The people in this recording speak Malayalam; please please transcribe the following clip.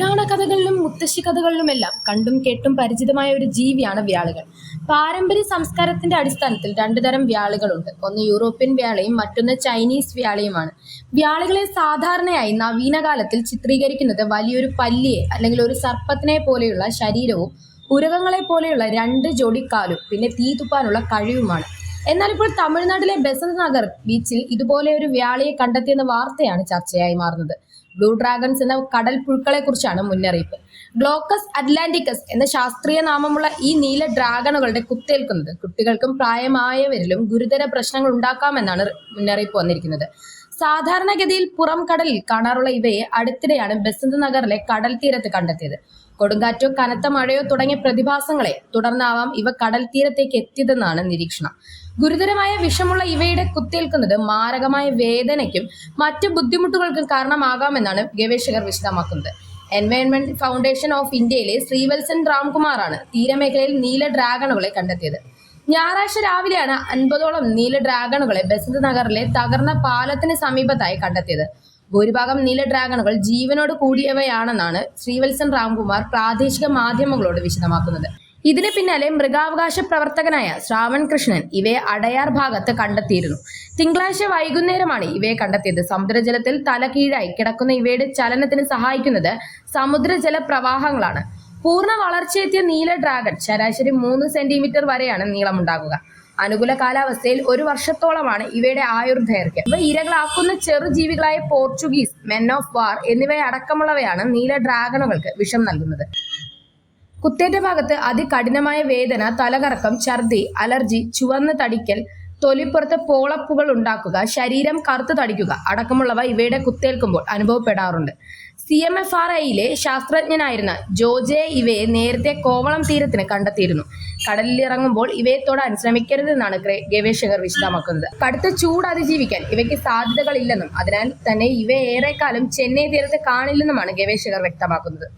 പുരാണ കഥകളിലും മുത്തശ്ശി കഥകളിലുമെല്ലാം കണ്ടും കേട്ടും പരിചിതമായ ഒരു ജീവിയാണ് വ്യാളുകൾ. പാരമ്പര്യ സംസ്കാരത്തിന്റെ അടിസ്ഥാനത്തിൽ രണ്ടു തരം വ്യാളുകളുണ്ട്. ഒന്ന് യൂറോപ്യൻ വ്യാളയും മറ്റൊന്ന് ചൈനീസ് വ്യാളയുമാണ്. വ്യാളുകളെ സാധാരണയായി നവീനകാലത്തിൽ ചിത്രീകരിക്കുന്നത് വലിയൊരു പല്ലിയെ അല്ലെങ്കിൽ ഒരു സർപ്പത്തിനെ പോലെയുള്ള ശരീരവും ഉരകങ്ങളെ പോലെയുള്ള രണ്ട് ജോഡി കാലും പിന്നെ തീ തുപ്പാനുള്ള കഴിവുമാണ്. എന്നാൽ ഇപ്പോൾ തമിഴ്നാട്ടിലെ ബസന്ത് നഗർ ബീച്ചിൽ ഇതുപോലെ ഒരു വ്യാളിയെ കണ്ടെത്തിയെന്ന വാർത്തയാണ് ചർച്ചയായി മാറുന്നത്. ബ്ലൂ ഡ്രാഗൺസ് എന്ന കടൽ പുഴുക്കളെ കുറിച്ചാണ് മുന്നറിയിപ്പ്. ഗ്ലോക്കസ് അറ്റ്ലാന്റിക്കസ് എന്ന ശാസ്ത്രീയ നാമമുള്ള ഈ നീല ഡ്രാഗണുകളുടെ കുത്തേൽക്കുന്നത് കുട്ടികൾക്കും പ്രായമായവരിലും ഗുരുതര പ്രശ്നങ്ങൾ ഉണ്ടാക്കാമെന്നാണ് മുന്നറിയിപ്പ് വന്നിരിക്കുന്നത്. സാധാരണഗതിയിൽ പുറം കടലിൽ കാണാറുള്ള ഇവയെ അടുത്തിടെയാണ് ബസന്ത് നഗറിലെ കടൽ തീരത്ത് കണ്ടെത്തിയത്. കൊടുങ്കാറ്റോ കനത്ത മഴയോ തുടങ്ങിയ പ്രതിഭാസങ്ങളെ തുടർന്നാവാം ഇവ കടൽ തീരത്തേക്ക് എത്തിയതെന്നാണ് നിരീക്ഷണം. ഗുരുതരമായ വിഷമുള്ള ഇവയുടെ കുത്തേൽക്കുന്നത് മാരകമായ വേദനയ്ക്കും മറ്റു ബുദ്ധിമുട്ടുകൾക്കും കാരണമാകാമെന്നാണ് ഗവേഷകർ വിശദമാക്കുന്നത്. എൻവയോൺമെന്റ് ഫൗണ്ടേഷൻ ഓഫ് ഇന്ത്യയിലെ ശ്രീവത്സൻ രാംകുമാറാണ് തീരമേഖലയിൽ നീല ഡ്രാഗണുകളെ കണ്ടെത്തിയത്. ഞായറാഴ്ച രാവിലെയാണ് അൻപതോളം നീല ഡ്രാഗണുകളെ ബസന്ത് നഗറിലെ തകർന്ന പാലത്തിന് സമീപത്തായി കണ്ടെത്തിയത്. ഭൂരിഭാഗം നീല ഡ്രാഗണുകൾ ജീവനോട് കൂടിയവയാണെന്നാണ് ശ്രീവത്സൻ രാംകുമാർ പ്രാദേശിക മാധ്യമങ്ങളോട് വിശദമാക്കുന്നത്. ഇതിന് പിന്നാലെ മൃഗാവകാശ പ്രവർത്തകനായ ശ്രാവൺ കൃഷ്ണൻ ഇവയെ അടയാർ ഭാഗത്ത് കണ്ടെത്തിയിരുന്നു. തിങ്കളാഴ്ച വൈകുന്നേരമാണ് ഇവയെ കണ്ടെത്തിയത്. സമുദ്രജലത്തിൽ തല കീഴായി കിടക്കുന്ന ഇവയുടെ ചലനത്തിന് സഹായിക്കുന്നത് സമുദ്രജല പ്രവാഹങ്ങളാണ് പൂർണ വളർച്ചയെത്തിയ നീല ഡ്രാഗൺ ശരാശരി മൂന്ന് സെന്റിമീറ്റർ വരെയാണ് നീളം നീളമുണ്ടാകുക. അനുകൂല കാലാവസ്ഥയിൽ ഒരു വർഷത്തോളമാണ് ഇവയുടെ ആയുർദൈർഘ്യം. ഇവ ഇരകളാക്കുന്ന ചെറുജീവികളായ പോർച്ചുഗീസ് മെൻ ഓഫ് വാർ എന്നിവയടക്കമുള്ളവയാണ് നീല ഡ്രാഗണുകൾക്ക് വിഷം നൽകുന്നത്. കുത്തേറ്റ ഭാഗത്ത് അതികഠിനമായ വേദന തലകറക്കം ഛർദി അലർജി ചുവന്ന് തടിക്കൽ തൊലിപ്പുറത്ത് പോളപ്പുകൾ ഉണ്ടാക്കുക ശരീരം കറുത്തു തടിക്കുക അടക്കമുള്ളവ ഇവയുടെ കുത്തേൽക്കുമ്പോൾ അനുഭവപ്പെടാറുണ്ട്. സി എം എഫ് ആർ ഐയിലെ ശാസ്ത്രജ്ഞനായിരുന്ന ജോജെ ഇവയെ നേരത്തെ കോവളം തീരത്തിന് കണ്ടെത്തിയിരുന്നു. കടലിൽ ഇറങ്ങുമ്പോൾ ഇവയെ തൊടാൻ ശ്രമിക്കരുതെന്നാണ് ഗവേഷകർ വിശദമാക്കുന്നത്. കടുത്ത ചൂട് അതിജീവിക്കാൻ ഇവയ്ക്ക് സാധ്യതകളില്ലെന്നും അതിനാൽ തന്നെ ഇവ ഏറെക്കാലം ചെന്നൈ തീരത്ത് കാണില്ലെന്നുമാണ് ഗവേഷകർ വ്യക്തമാക്കുന്നത്.